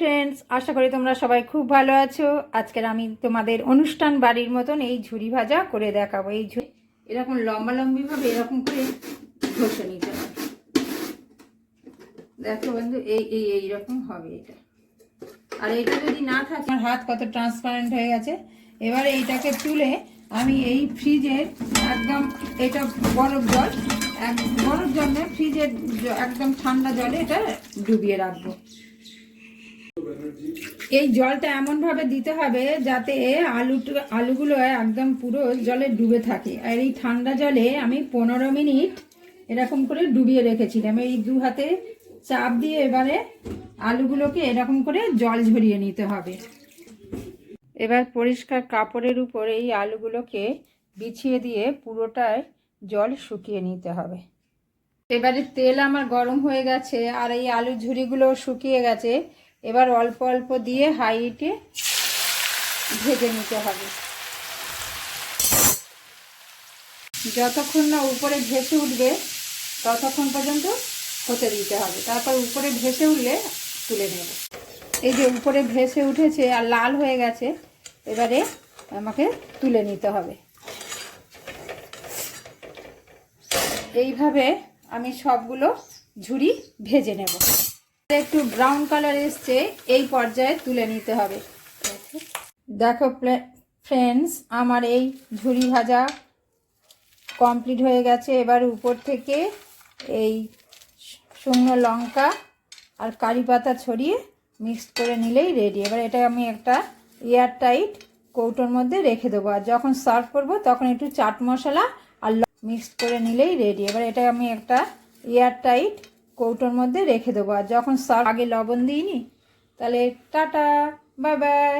Friends আশা করি তোমরা সবাই খুব ভালো আছো। আজকের আমি তোমাদের অনুষ্ঠান বাড়ির মতন এই ঝুরি ভাজা করে দেখাবো। এই ঝুড়ি এরকম লম্বা লম্বিভাবে এরকম করে ঘষে নিতে হবে। দেখো বন্ধু, এই এই এইরকম হবে এটা। আর এটা যদি না থাকে, আমার হাত কত ট্রান্সপারেন্ট হয়ে গেছে। এবারে এইটাকে তুলে আমি এই ফ্রিজের একদম এটা বরফ জল, এক, বরফ জল ফ্রিজের একদম ঠান্ডা জলে এটা ডুবিয়ে রাখব। এই জলটা এমনভাবে দিতে হবে যাতে আলু আলুগুলো একদম পুরো জলে ডুবে থাকে। আর এই ঠান্ডা জলে আমি পনেরো মিনিট এরকম করে ডুবিয়ে রেখেছিলাম। এই দু হাতে চাপ দিয়ে এবারে আলুগুলোকে এরকম করে জল ঝরিয়ে নিতে হবে। এবার পরিষ্কার কাপড়ের উপর এই আলুগুলোকে বিছিয়ে দিয়ে পুরোটায় জল শুকিয়ে নিতে হবে। এবারে তেল আমার গরম হয়ে গেছে, আর এই আলু ঝুড়িগুলো শুকিয়ে গেছে। এবার অল্প অল্প দিয়ে হাইটে ভেজে নিতে হবে। যতক্ষণ না উপরে ভেসে উঠবে, ততক্ষণ পর্যন্ত হতে দিতে হবে। তারপর উপরে ভেসে উঠলে তুলে নেব। এই যে উপরে ভেসে উঠেছে আর লাল হয়ে গেছে, এবারে আমাকে তুলে নিতে হবে। এইভাবে আমি সবগুলো ঝুড়ি ভেজে নেব। একটু ব্রাউন কালার এসছে, এই পর্যায়ে তুলে নিতে হবে। দেখো ফ্রেন্ডস আমার এই ঝুড়ি ভাজা কমপ্লিট হয়ে গেছে। এবার উপর থেকে এই শুকনো লঙ্কা আর কারি পাতা ছড়িয়ে মিক্সড করে নিলেই রেডি এবার এটা আমি একটা এয়ার টাইট কৌটোর মধ্যে রেখে দেবো। আর যখন সার্ভ করব, তখন একটু চাট মশলা আর মিক্সড করে নিলেই রেডি এবার এটা আমি একটা এয়ার টাইট কৌটোর মধ্যে রেখে দেবো। আর যখন সার আগে লবণ দিইনি তাহলে টাটা বাই বাই